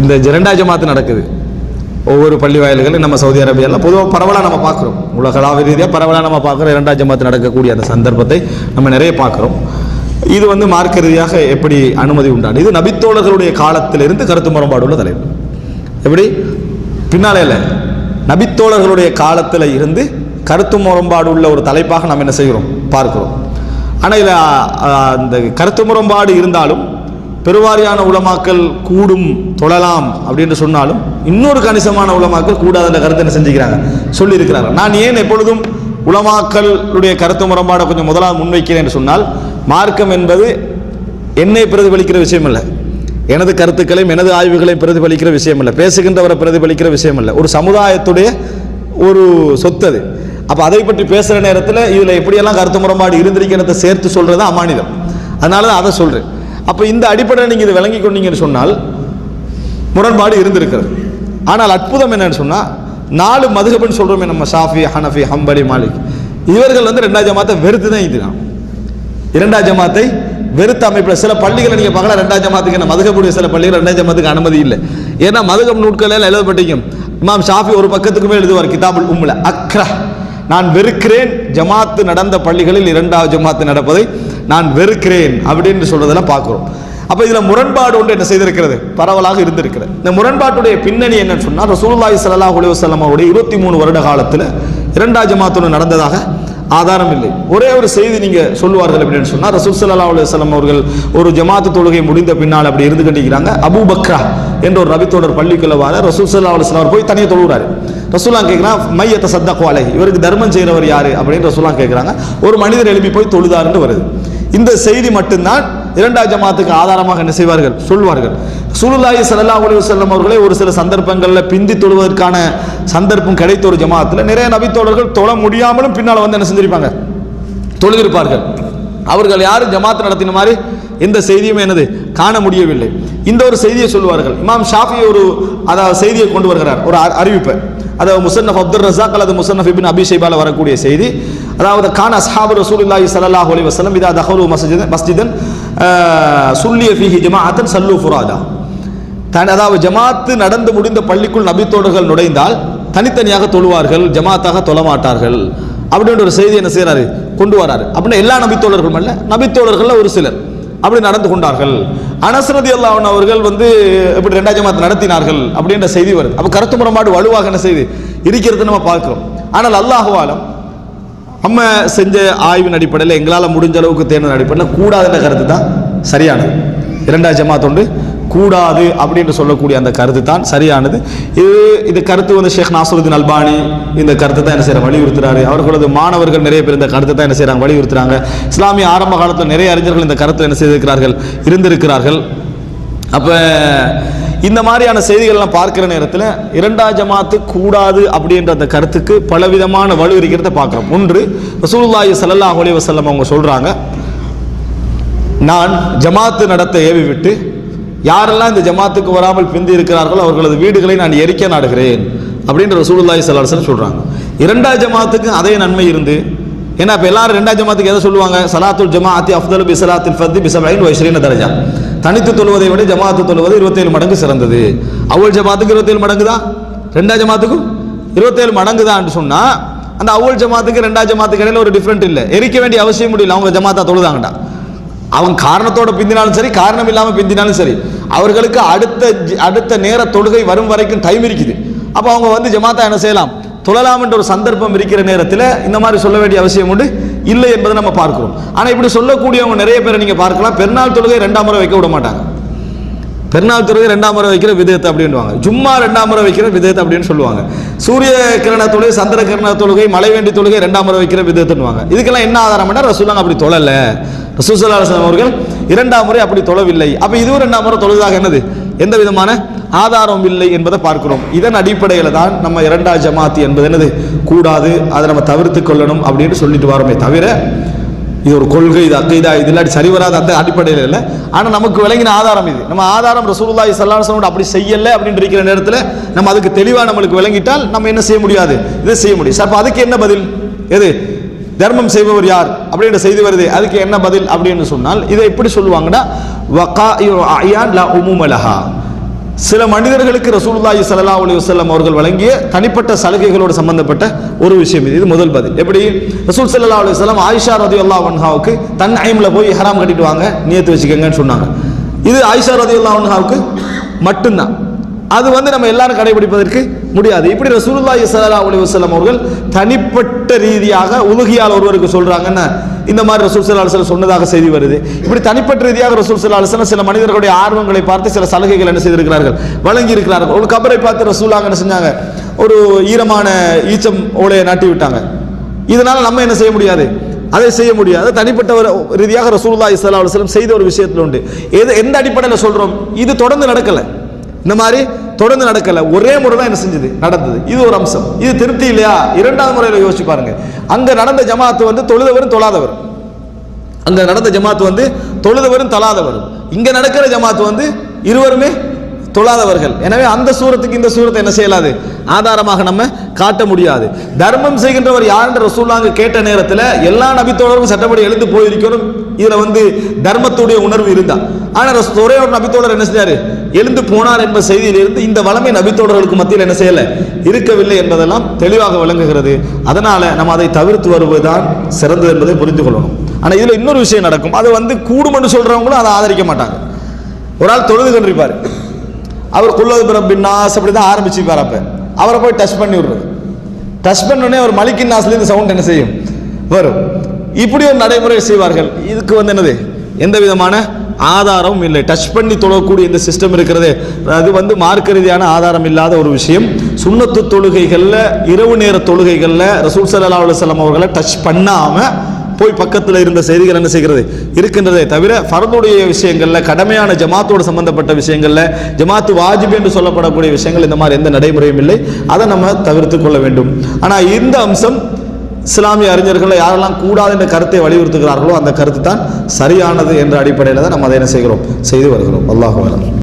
இந்த ஜெரண்டா ஜமாத்து நடக்குது. ஒவ்வொரு பள்ளி வாயில்களும் நம்ம சவுதி அரேபியாவில் பொதுவாக பரவலாக நம்ம பார்க்குறோம். உலகளாவிய ரீதியாக பரவலாக நம்ம பார்க்குறோம். இரண்டாம் ஜமாத்து நடக்கக்கூடிய அந்த சந்தர்ப்பத்தை நம்ம நிறைய பார்க்குறோம். இது வந்து மார்க்க ரீதியாக எப்படி அனுமதி உண்டான இது நபித்தோழர்களுடைய காலத்திலிருந்து கருத்து முரண்பாடு உள்ள தலைப்பு. எப்படி? பின்னாலே இல்லை நபித்தோழர்களுடைய காலத்தில் இருந்து கருத்து முரண்பாடு உள்ள ஒரு தலைப்பாக நாம் என்ன செய்கிறோம்? பார்க்கிறோம். ஆனால் இதில் அந்த கருத்து முரண்பாடு இருந்தாலும் பெருவாரியான உலமாக்கள் கூடும் தொழலாம் அப்படின்னு சொன்னாலும் இன்னொரு கணிசமான உலமாக்கள் கூடாத கருத்தை என்ன செஞ்சுக்கிறாங்க? சொல்லியிருக்கிறாங்க. நான் ஏன் எப்பொழுதும் உலமாக்களுடைய கருத்து முரண்பாடை கொஞ்சம் முதலாக முன்வைக்கிறேன் என்று சொன்னால் மார்க்கம் என்பது என்னை பிரதிபலிக்கிற விஷயம் இல்லை எனது கருத்துக்களையும் எனது ஆய்வுகளையும் பிரதிபலிக்கிற விஷயம் இல்லை பேசுகின்றவரை பிரதிபலிக்கிற விஷயம் இல்லை ஒரு சமுதாயத்துடைய ஒரு சொத்து அது. அப்போ அதை பற்றி பேசுகிற நேரத்தில் இதில் எப்படியெல்லாம் கருத்து முரண்பாடு இருந்திருக்கிறத சேர்த்து சொல்கிறது அமானிதம். அதனால தான் அதை சொல்கிறேன் அப்போ இந்த அடிப்படையில் நீங்கள் இதை விளங்கி கொண்டீங்கன்னு சொன்னால் முரண்பாடு இருந்திருக்கிறது. ஆனால் அற்புதம் என்னன்னு சொன்னால் நாலு மதுகபன் சொல்கிறோமே நம்ம ஷாஃபி ஹனஃபி ஹம்பலி மாலிக். இவர்கள் வந்து ரெண்டாம் ஜமாத்தை வெறுத்து தான் இதுதான் இரண்டாம் ஜமாத்தை வெறுத்த அமைப்பில் சில பள்ளிகளை நீங்கள் பார்க்கலாம் ரெண்டாம் ஜமாத்துக்கு என்ன மதுகக்கூடிய சில பள்ளிகள் ரெண்டாம் ஜமாத்துக்கு அனுமதி இல்லை. ஏன்னா மதுகம் நூட்களில் எழுதப்பட்டிருக்கும். இமாம் ஷாஃபி ஒரு பக்கத்துக்குமே எழுதுவார் கிதாபுல் உம்ல அக்ரா நான் வெறுக்கிறேன் ஜமாத்து நடந்த பள்ளிகளில் இரண்டாவது ஜமாத்து நடப்பதை நான் வெறுக்கிறேன் அப்படின்னு சொல்றதெல்லாம் பார்க்குறோம். அப்போ இதில் முரண்பாடு ஒன்று என்ன செய்திருக்கிறது? பரவலாக இருந்திருக்கிறது. இந்த முரண்பாட்டுடைய பின்னணி என்னன்னு சொன்னால் ரசூல்லாய் ஸல்லல்லாஹு அலைஹி வஸல்லம் அவருடைய இருபத்தி மூணு வருட காலத்தில் இரண்டாம் ஜமாத்து நடந்ததாக ஆதாரம் இல்லை. ஒரே ஒரு செய்தி நீங்கள் சொல்லுவார்கள் அப்படின்னு சொன்னால் ரசூல் சல்லா அலுவலம் அவர்கள் ஒரு ஜமாத்து தொழுகை முடிந்த பின்னால் அப்படி இருந்து கண்டிக்கிறாங்க அபு பக்ரா என்ற ஒரு ரவித்தோடர் பள்ளிக்குள்ள வர ரசூல் சல்லா அலுவலம் அவர் போய் தனியாக தொழுகிறாரு ரசூலா கேட்குறான் மையத்தை சத்தா அலை இவருக்கு தர்மம் செய்கிறவர் யார் அப்படின்னு ரசூலா கேட்குறாங்க ஒரு மனிதர் எழுப்பி போய் தொழுதாருன்னு வருது. இந்த செய்தி மட்டும்தான் இரண்டாம் ஜமாத்துக்கு ஆதாரமாக என்ன செய்வார்கள்? சொல்வார்கள். சுலுல்லாஹி சல்லா அலைஹி வஸல்லம் அவர்களை ஒரு சில சந்தர்ப்பங்களில் பிந்தி தொழுவதற்கான சந்தர்ப்பம் கிடைத்த ஒரு ஜமாத்தில் நிறைய நபித்தோழர்கள் தொழ முடியாமலும் பின்னால் வந்து என்ன செஞ்சிருப்பாங்க? தொழுதிருப்பார்கள். அவர்கள் யாரும் ஜமாத் நடத்தின மாதிரி எந்த செய்தியும் எனது காண முடியவில்லை. இந்த ஒரு செய்தியை சொல்லுவார்கள். இமாம் ஷாஃபி ஒரு அதாவது செய்தியை கொண்டு வருகிறார். ஒரு அ- அறிவிப்பை. அதாவது முசன்னஃப் அப்துல் ரசாக் அல்லது முசன்னஃப் இபின் அபிஷேபால வரக்கூடிய செய்தி. அதாவது கான் அஸ்ஹாபு ரசூலுல்லாஹி ஸல்லல்லாஹு அலைஹி வஸல்லம் இதா தஹரு மஸ்ஜித் மஸ்ஜிதன் சுல்லிய ஃபீஹி ஜமாஅத்தன் சல்லு ஃபுராதா. தன் அதாவது ஜமாத்து நடந்து முடிந்த பள்ளிக்குள் நபித்தோடர்கள் நுழைந்தால் தனித்தனியாக தொழுவார்கள் ஜமாத்தாக தொழமாட்டார்கள் அப்படின்ற ஒரு செய்தி என்ன செய்கிறாரு கொண்டு வராரு. அப்படின்னா எல்லா நபித்தோழர்களும் அல்ல நபித்தோழர்கள்ல ஒரு சிலர். அப்படி நடந்து கொண்டார்கள். அனசரதி அல்லாவன் அவர்கள் வந்து இப்படி ரெண்டாம் ஜமாத் நடத்தினார்கள் அப்படின்ற செய்தி வருது. அப்போ கருத்து முரமாடு வலுவாக என்ன செய்து? இருக்கிறது நம்ம பார்க்கிறோம். ஆனால் அல்லாஹுவாலம் நம்ம செஞ்ச ஆய்வின் அடிப்படையில் எங்களால் முடிஞ்ச அளவுக்கு தேர்ந்த அடிப்படையில் கூடாதுன்ற கருத்து தான் சரியானது. இரண்டாம் ஜமாத் ஒன்று கூடாது அப்படின்னு சொல்லக்கூடிய அந்த கருத்து தான் சரியானது. இது இது கருத்து வந்து ஷேக் நாசருதீன் அல்பானி இந்த கருத்தை தான் என்ன செய்கிறாங்க வலியுறுத்துறாரு. அவர்களது மாணவர்கள் நிறைய பேர் இந்த கருத்தை தான் என்ன செய்கிறாங்க வலியுறுத்துறாங்க. இஸ்லாமிய ஆரம்ப காலத்தில் நிறைய அறிஞர்கள் இந்த கருத்தை என்ன செய்திருக்கிறார்கள்? இருந்திருக்கிறார்கள். அப்போ இந்த மாதிரியான செய்திகள்லாம் பார்க்கிற நேரத்தில் இரண்டாம் ஜமாத்து கூடாது அப்படின்ற அந்த கருத்துக்கு பலவிதமான வலு இருக்கிறத பார்க்குறோம். ஒன்று ரசூலுல்லாஹி ஸல்லல்லாஹு அலி வசல்லம் அவங்க சொல்கிறாங்க நான் ஜமாத்து நடத்த ஏவி விட்டு யாரெல்லாம் இந்த ஜமாத்துக்கு வராமல் பிந்தி இருக்கிறார்களோ அவர்களது வீடுகளை நான் எரிக்க நாடுகிறேன் அப்படின்ற ரசூலுல்லாஹி ஸல்லல்லாஹு அலைஹி சொல்கிறாங்க இரண்டாம் ஜமாத்துக்கு அதே நன்மை இருந்து ஏன்னா இப்போ எல்லாரும் ரெண்டாம் ஜமாத்துக்கு எதை சொல்லுவாங்க? சலாத்துல் ஜமாத்தி அஃதலு பி சலாத்தில் ஃபர்தி பி சபைன் வைஸ்ரீன தரஜா. தனித்து தொழுவதை விட ஜமாத்து தொழுவது இருபத்தேழு மடங்கு சிறந்தது. அவ்வள் ஜமாத்துக்கு இருபத்தேழு மடங்கு தான்? ரெண்டாம் ஜமாத்துக்கும் இருபத்தேழு மடங்கு தான் சொன்னா அந்த அவ்வள் ஜமாத்துக்கு ரெண்டாம் ஜமாத்துக்கு இடையில ஒரு டிஃப்ரெண்ட் இல்லை. எரிக்க வேண்டிய அவசியம் முடியல. அவங்க ஜமாத்தா தொழுதாங்கடா. அவன் காரணத்தோட பிந்தினாலும் சரி காரணம் இல்லாம பிந்தினாலும் சரி. அவர்களுக்கு அடுத்த அடுத்த நேர தொழுகை வரும் வரைக்கும் டைம் இருக்குது. அப்போ அவங்க வந்து ஜமாத்தா என்ன செய்யலாம்? தொழலாம் என்ற ஒரு சந்தர்ப்பம் இருக்கிற நேரத்தில் இந்த மாதிரி சொல்ல வேண்டிய அவசியம் உண்டு. இல்லை என்பதை நம்ம பார்க்கிறோம். ஆனால் இப்படி சொல்லக்கூடியவங்க நிறைய பேரை நீங்கள் பார்க்கலாம். பெருநாள் தொழுகை ரெண்டாம் முறை வைக்க விட மாட்டாங்க. பெருநாள் தொழுகை ரெண்டாம் முறை வைக்கிற விதத்தை அப்படின்வாங்க ஜும்மா ரெண்டாம் முறை வைக்கிற விதத்தை அப்படின்னு சொல்லுவாங்க. சூரிய கிரண தொழுகை சந்திர கிரண தொழுகை மலை வேண்டி தொழுகை ரெண்டாம் முறை வைக்கிற விதத்துன்னுவாங்க இதுக்கெல்லாம் என்ன ஆதாரம்னா ரசூலாங்க அப்படி தொழல. ரசூசல்லா அவர்கள் இரண்டாம் முறை அப்படி தொழவில்லை. அப்போ இதுவும் ரெண்டாம் முறை தொழுதாக என்னது? எந்த விதமான ஆதாரம் இல்லை என்பதை பார்க்கிறோம். இதன் அடிப்படையில் தான் நம்ம இரண்டாம் ஜமாத்தி என்பது என்னது? கூடாது. அதை நம்ம தவிர்த்து கொள்ளணும் அப்படின்னு சொல்லிட்டு வரோமே தவிர இது ஒரு கொள்கை இது அக்கைதா இது இல்லாட்டி சரி வராத அந்த அடிப்படையில் இல்லை. ஆனால் நமக்கு விளங்கின ஆதாரம் இது. நம்ம ஆதாரம் ரசூலுல்லாஹி ஸல்லல்லாஹு அப்படி செய்யலை அப்படின்னு இருக்கிற நேரத்தில் நம்ம அதுக்கு தெளிவாக நம்மளுக்கு விளங்கிட்டால் நம்ம என்ன செய்ய முடியாது? இதை செய்ய முடியும். சார் அதுக்கு என்ன பதில்? எது? தர்மம் செய்பவர் யார்? அப்படின்ற செய்தி வருது அதுக்கு என்ன பதில் அப்படின்னு சொன்னால் இதை எப்படி சொல்லுவாங்கன்னா வகா அயான் லா உமுமலஹா சில மனிதர்களுக்கு ரசூலுல்லாஹி சல்லா அலி வஸல்லம் அவர்கள் வழங்கிய தனிப்பட்ட சலுகைகளோடு சம்பந்தப்பட்ட ஒரு விஷயம் இது. இது முதல் பதில். எப்படி? ரசூல் சல்லா அலி வஸல்லம் ஆயிஷா ரதி அல்லா வன்ஹாவுக்கு தன் ஐமில் போய் ஹராம் கட்டிட்டு வாங்க நியத்து வச்சுக்கோங்கன்னு சொன்னாங்க. இது ஆயிஷா ரதி அல்லா வன்ஹாவுக்கு மட்டும்தான். அது வந்து நம்ம எல்லாரும் கடைபிடிப்பதற்கு முடியாது. இப்படி ரசூலுல்லாஹி சல்லா அலி வஸல்லம் அவர்கள் தனிப்பட்ட ரீதியாக உலுகியால் ஒருவருக்கு சொல்கிறாங்கன்னு இந்த மாதிரி ரசூல் ஸல்லல்லாஹு அலுவலம் சொன்னதாக செய்தி வருது. இப்படி தனிப்பட்ட ரீதியாக ரசூல் ஸல்லல்லாஹு அலுவலம் சில மனிதர்களுடைய ஆர்வங்களை பார்த்து சில சலுகைகள் என்ன செய்திருக்கிறார்கள்? வழங்கி இருக்கிறார்கள் ஒரு கபரை பார்த்து ரசூலாங்க என்ன செஞ்சாங்க? ஒரு ஈரமான ஈச்சம் ஓலையை நாட்டி விட்டாங்க. இதனால நம்ம என்ன செய்ய முடியாது? அதை செய்ய முடியாது. தனிப்பட்ட ஒரு ரீதியாக ரசூல்லா இஸ்லா அலுவலம் செய்த ஒரு விஷயத்தில் உண்டு. எது எந்த அடிப்படையில் சொல்றோம்? இது தொடர்ந்து நடக்கலை. இந்த மாதிரி தொடர்ந்து நடக்கல. ஒரே முறை தான் என்ன செஞ்சது? நடந்தது. இது ஒரு அம்சம். இது திருப்தி இல்லையா? இரண்டாவது முறையில் யோசிச்சு பாருங்க. அங்க நடந்த ஜமாத்து வந்து தொழுதவரும் தொழாதவர். அங்க நடந்த ஜமாத்து வந்து தொழுதவரும் தலாதவர். இங்க நடக்கிற ஜமாத்து வந்து இருவருமே தொழாதவர்கள். எனவே அந்த சூரத்துக்கு இந்த சூரத்தை என்ன செய்யலாது? ஆதாரமாக நம்ம காட்ட முடியாது. தர்மம் செய்கின்றவர் யாருன்ற ரசூலாங்க கேட்ட நேரத்தில் எல்லா நபித்தோழரும் சட்டப்படி எழுந்து போயிருக்கணும். இதில் வந்து தர்மத்துடைய உணர்வு இருந்தா. ஆனால் ரசூ- ஒரே ஒரு நபித்தோழர் என்ன செஞ்சாரு? எழுந்து போனார் என்ப செய்தியிலிருந்து இந்த வளமை நபித்தோழர்களுக்கு மத்தியில் என்ன செய்யல? இருக்கவில்லை என்பதெல்லாம் தெளிவாக விளங்குகிறது. அதனால நம்ம அதை தவிர்த்து வருவதுதான் சிறந்தது என்பதை புரிந்து கொள்ளணும். ஆனால் இதில் இன்னொரு விஷயம் நடக்கும். அது வந்து கூடுமென்று சொல்றவங்களும் அதை ஆதரிக்க மாட்டாங்க. ஒரு ஆள் தொழுது கொண்டிருப்பார். அவர் குல்லது பிரபின்னாஸ் அப்படி தான் ஆரம்பிச்சுப்பார் அப்ப. அவரை போய் டச் பண்ணி விடுறது. டச் பண்ணோடனே அவர் மலிக்கின் நாஸ்லேருந்து சவுண்ட் என்ன செய்யும்? வரும். இப்படி ஒரு நடைமுறை செய்வார்கள். இதுக்கு வந்து என்னது? எந்த விதமான ஆதாரமும் இல்லை. டச் பண்ணி தொழக்கூடிய இந்த சிஸ்டம் இருக்கிறது. அது வந்து மார்க்க ரீதியான ஆதாரம் இல்லாத ஒரு விஷயம். சுண்ணத்து தொழுகைகளில் இரவு நேர தொழுகைகளில் ரசூல் சல்லா அலைஹி அவர்களை டச் பண்ணாமல் போய் பக்கத்தில் இருந்த செய்திகள் என்ன செய்கிறது? இருக்கின்றதே தவிர ஃபரதுடைய விஷயங்களில் கடமையான ஜமாத்தோடு சம்பந்தப்பட்ட விஷயங்களில் ஜமாத்து வாஜிப் என்று சொல்லப்படக்கூடிய விஷயங்கள் இந்த மாதிரி எந்த நடைமுறையும் இல்லை. அதை நம்ம தவிர்த்து கொள்ள வேண்டும். ஆனால் இந்த அம்சம் இஸ்லாமிய அறிஞர்கள் யாரெல்லாம் கூடாது என்ற கருத்தை வலியுறுத்துகிறார்களோ அந்த கருத்து தான் சரியானது என்ற அடிப்படையில் தான் நம்ம அதை என்ன செய்கிறோம்? செய்து வருகிறோம். அல்லாஹ் வலம்